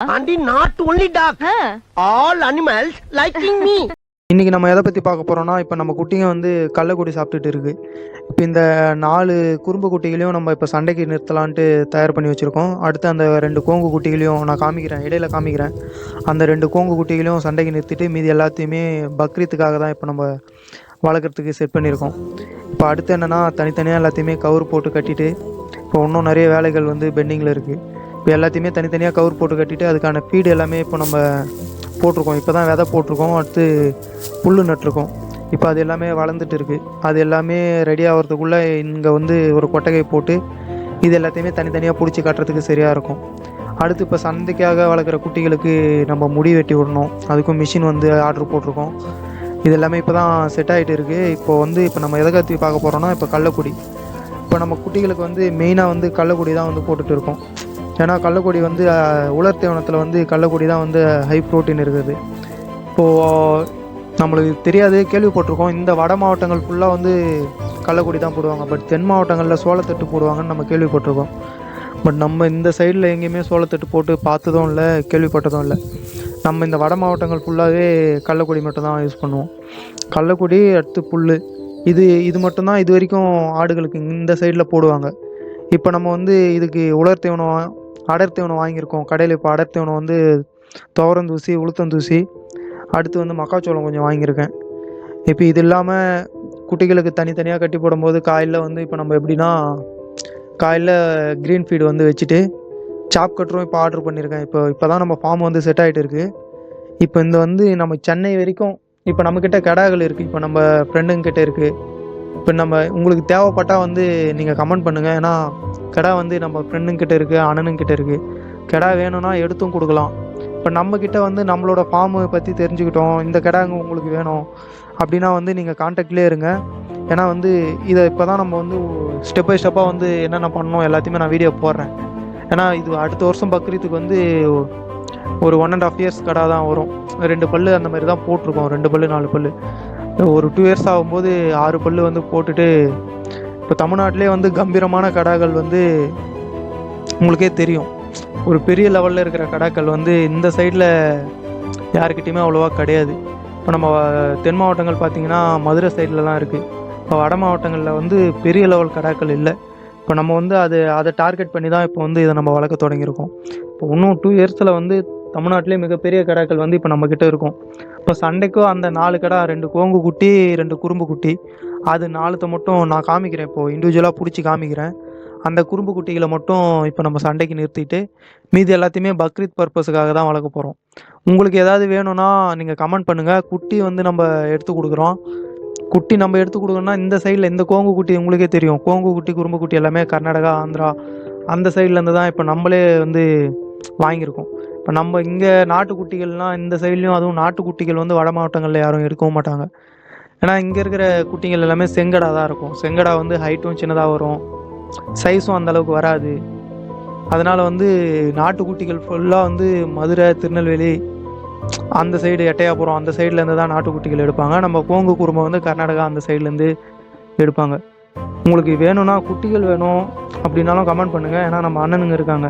And not only dog, all animals liking me. இன்றைக்கி நம்ம எதை பற்றி பார்க்க போகிறோம்னா இப்போ நம்ம குட்டிங்க வந்து கள்ளக்குடி சாப்பிட்டுட்டு இருக்கு. இப்போ இந்த நாலு குறும்பு குட்டிகளையும் நம்ம இப்போ சண்டைக்கு நிறுத்தலான்ட்டு தயார் பண்ணி வச்சுருக்கோம். அடுத்து அந்த ரெண்டு கோங்கு குட்டிகளையும் நான் காமிக்கிறேன் இடையில காமிக்கிறேன். அந்த ரெண்டு கோங்கு குட்டிகளையும் சண்டைக்கு நிறுத்திட்டு மீதி எல்லாத்தையுமே பக்ரீத்துக்காக தான் இப்போ நம்ம வளர்க்குறதுக்கு செட் பண்ணியிருக்கோம். இப்போ அடுத்து என்னென்னா தனித்தனியாக எல்லாத்தையுமே கவர் போட்டு கட்டிட்டு இப்போ இன்னும் நிறைய வேலைகள் வந்து பெண்டிங்கில் இருக்குது இப்போ எல்லாத்தையுமே தனித்தனியாக கவர் போட்டு கட்டிட்டு அதுக்கான ஃபீடு எல்லாமே இப்போ நம்ம போட்டிருக்கோம். இப்போ தான் விதை போட்டிருக்கோம். அடுத்து புல் நட்டிருக்கோம். இப்போ அது எல்லாமே வளர்ந்துட்டு இருக்குது அது எல்லாமே ரெடி ஆகிறதுக்குள்ளே இங்கே வந்து ஒரு கொட்டகை போட்டு இது எல்லாத்தையுமே தனித்தனியாக பிடிச்சி கட்டுறதுக்கு சரியாக இருக்கும். அடுத்து இப்போ சந்தைக்காக வளர்க்குற குட்டிகளுக்கு நம்ம முடி வெட்டி விடணும். அதுக்கும் மிஷின் வந்து ஆர்டர் போட்டிருக்கோம். இது எல்லாமே இப்போ தான் செட் ஆகிட்டு இருக்குது இப்போ வந்து இப்போ நம்ம எதை கற்றி பார்க்க போகிறோன்னா இப்போ கள்ளக்குடி. இப்போ நம்ம குட்டிகளுக்கு வந்து மெயினாக வந்து கள்ளக்குடி தான் வந்து போட்டுட்டு இருக்கோம். ஏன்னா கள்ளக்குடி வந்து உலர் தீவனத்தில் வந்து கள்ளக்கொடி தான் வந்து ஹை ப்ரோட்டீன் இருக்குது. இப்போது நம்மளுக்கு தெரியாது கேள்விப்பட்டிருக்கோம் இந்த வட மாவட்டங்கள் ஃபுல்லாக வந்து கள்ளக்குடி தான் போடுவாங்க. பட் தென் மாவட்டங்களில் சோளத்தட்டு போடுவாங்கன்னு நம்ம கேள்விப்பட்டிருக்கோம். பட் நம்ம இந்த சைடில் எங்கேயுமே சோளத்தட்டு போட்டு பார்த்ததும் இல்லை கேள்விப்பட்டதும் இல்லை. நம்ம இந்த வட மாவட்டங்கள் ஃபுல்லாகவே கள்ளக்குடி மட்டும்தான் யூஸ் பண்ணுவோம். கள்ளக்குடி அடுத்து புல் இது இது மட்டும்தான் இது வரைக்கும் ஆடுகளுக்கு இந்த சைடில் போடுவாங்க. இப்போ நம்ம வந்து இதுக்கு உலர் தீவனம் அடர்த்தி அடர் வாங்கியிருக்கோம். கடையில் இப்போ அடர் வந்து துவரந்தூசி உளுத்தந்தூசி அடுத்து வந்து மக்காச்சோளம் கொஞ்சம் வாங்கியிருக்கேன். இப்போ இது இல்லாமல் குட்டிகளுக்கு தனித்தனியாக கட்டி போடும்போது காலையில் வந்து இப்போ நம்ம எப்படின்னா காலையில் க்ரீன் ஃபீடு வந்து வச்சுட்டு சாப் கட்டரும் இப்போ ஆர்டர் பண்ணியிருக்கேன். இப்போ இப்போ தான் நம்ம ஃபார்ம் வந்து செட் ஆகிட்டு இருக்குது இப்போ இந்த வந்து நம்ம சென்னை வரைக்கும் இப்போ நம்மக்கிட்ட கடாகள் இருக்குது இப்போ நம்ம ஃப்ரெண்டுங்கிட்ட இருக்குது இப்போ நம்ம உங்களுக்கு தேவைப்பட்டால் வந்து நீங்கள் கமெண்ட் பண்ணுங்கள் ஏன்னா கெடா வந்து நம்ம ஃப்ரெண்டுங்கிட்ட இருக்குது அண்ணனுங்கிட்ட இருக்குது கெடா வேணும்னா எடுத்தும் கொடுக்கலாம். இப்போ நம்மக்கிட்ட வந்து நம்மளோட ஃபார்மை பற்றி தெரிஞ்சுக்கிட்டோம் இந்த கடாங்க உங்களுக்கு வேணும் அப்படின்னா வந்து நீங்கள் காண்டாக்ட்லேயே இருங்க. ஏன்னா வந்து இதை இப்போ தான் நம்ம வந்து ஸ்டெப் பை ஸ்டெப்பாக வந்து என்னென்ன பண்ணணும் எல்லாத்தையுமே நான் வீடியோ போடுறேன். ஏன்னா இது அடுத்த வருஷம் பக்ரீத்துக்கு வந்து ஒரு ஒன் அண்ட் ஆஃப் இயர்ஸ் கடை தான் வரும். ரெண்டு பல்லு அந்த மாதிரி தான் போட்டிருக்கோம். ரெண்டு பல்லு நாலு பல்லு. ஒரு டூ இயர்ஸ் ஆகும்போது ஆறு பல்லு வந்து போட்டுட்டு இப்போ தமிழ்நாட்டிலே வந்து கம்பீரமான கடாக்கள் வந்து உங்களுக்கே தெரியும். ஒரு பெரிய லெவலில் இருக்கிற கடாக்கள் வந்து இந்த சைடில் யாருக்கிட்டையுமே அவ்வளோவா கிடையாது. இப்போ நம்ம தென் மாவட்டங்கள் பார்த்திங்கன்னா மதுரை சைடில் தான் இருக்குது இப்போ வட மாவட்டங்களில் வந்து பெரிய லெவல் கடாக்கள் இல்லை. இப்போ நம்ம வந்து அது அதை டார்கெட் பண்ணி தான் இப்போ வந்து இதை நம்ம வளர்க்க தொடங்கியிருக்கோம். இப்போ இன்னும் டூ இயர்ஸில் வந்து தமிழ்நாட்டிலே மிகப்பெரிய கடாக்கள் வந்து இப்போ நம்மக்கிட்ட இருக்கும். இப்போ சண்டைக்கும் அந்த நாலு கடா ரெண்டு கோங்கு குட்டி ரெண்டு குறும்பு குட்டி அது நாலுத்தை மட்டும் நான் காமிக்கிறேன் இப்போது இண்டிவிஜுவலாக பிடிச்சி காமிக்கிறேன். அந்த குறும்பு குட்டிகளை மட்டும் இப்போ நம்ம சண்டைக்கு நிறுத்திட்டு மீதி எல்லாத்தையுமே பக்ரீத் பர்பஸுக்காக தான் வளர்க்க போகிறோம் உங்களுக்கு ஏதாவது வேணும்னா நீங்கள் கமெண்ட் பண்ணுங்கள் குட்டி வந்து நம்ம எடுத்து கொடுக்குறோம். குட்டி நம்ம எடுத்து கொடுக்கணும்னா இந்த சைடில் இந்த கோங்கு குட்டி உங்களுக்கே தெரியும். கோங்கு குட்டி குறும்பு குட்டி எல்லாமே கர்நாடகா ஆந்திரா அந்த சைட்லேருந்து தான் இப்போ நம்மளே வந்து வாங்கியிருக்கோம். இப்போ நம்ம இங்கே நாட்டுக்குட்டிகள்லாம் இந்த சைட்லேயும் அதுவும் நாட்டுக்குட்டிகள் வந்து வட மாவட்டங்களில் யாரும் எடுக்கவும் மாட்டாங்க. ஏன்னா இங்கே இருக்கிற குட்டிகள் எல்லாமே செங்கடா தான் இருக்கும். செங்கடா வந்து ஹைட்டும் சின்னதாக வரும். சைஸும் அந்தளவுக்கு வராது. அதனால் வந்து நாட்டுக்குட்டிகள் ஃபுல்லாக வந்து மதுரை திருநெல்வேலி அந்த சைடு எட்டையாபுரம் அந்த சைட்லேருந்து தான் நாட்டுக்குட்டிகள் எடுப்பாங்க. நம்ம கோங்கு குருமை வந்து கர்நாடகா அந்த சைட்லேருந்து எடுப்பாங்க. உங்களுக்கு வேணும்னா குட்டிகள் வேணும் அப்படின்னாலும் கமெண்ட் பண்ணுங்கள் ஏன்னா நம்ம அண்ணனுங்க இருக்காங்க.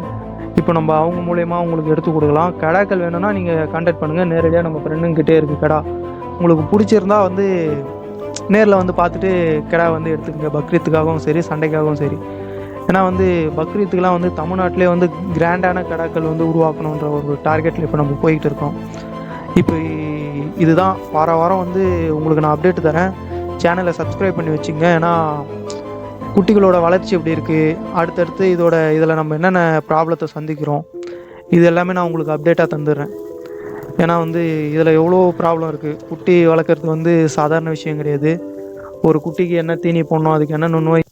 இப்போ நம்ம அவங்க மூலயமா உங்களுக்கு எடுத்து கொடுக்கலாம். கடாக்கள் வேணும்னா நீங்கள் கான்டாக்ட் பண்ணுங்கள் நேரடியாக நம்ம ஃப்ரெண்டுங்கிட்டே இருக்குது கடா. உங்களுக்கு பிடிச்சிருந்தா வந்து நேரில் வந்து பார்த்துட்டு கிடா வந்து எடுத்துக்கங்க. பக்ரீத்துக்காகவும் சரி சண்டைக்காகவும் சரி. ஏன்னா வந்து பக்ரீத்துக்கெலாம் வந்து தமிழ்நாட்டிலே வந்து கிராண்டான கடாக்கள் வந்து உருவாக்கணுன்ற ஒரு டார்கெட்டில் இப்போ நம்ம போய்கிட்டு இருக்கோம். இப்போ இதுதான். வார வாரம் வந்து உங்களுக்கு நான் அப்டேட் தரேன். சேனலை சப்ஸ்கிரைப் பண்ணி வச்சுங்க. ஏன்னா குட்டிகளோட வளர்ச்சி எப்படி இருக்குது அடுத்தடுத்து இதோட இதில் நம்ம என்னென்ன ப்ராப்ளத்தை சந்திக்கிறோம்? இது எல்லாமே நான் உங்களுக்கு அப்டேட்டாக தந்துடுறேன். ஏன்னா வந்து இதில் எவ்வளோ ப்ராப்ளம் இருக்குது குட்டி வளர்க்குறது வந்து சாதாரண விஷயம் கிடையாது. ஒரு குட்டிக்கு என்ன தீனி போடணும் அதுக்கு என்ன நுண்ணோய்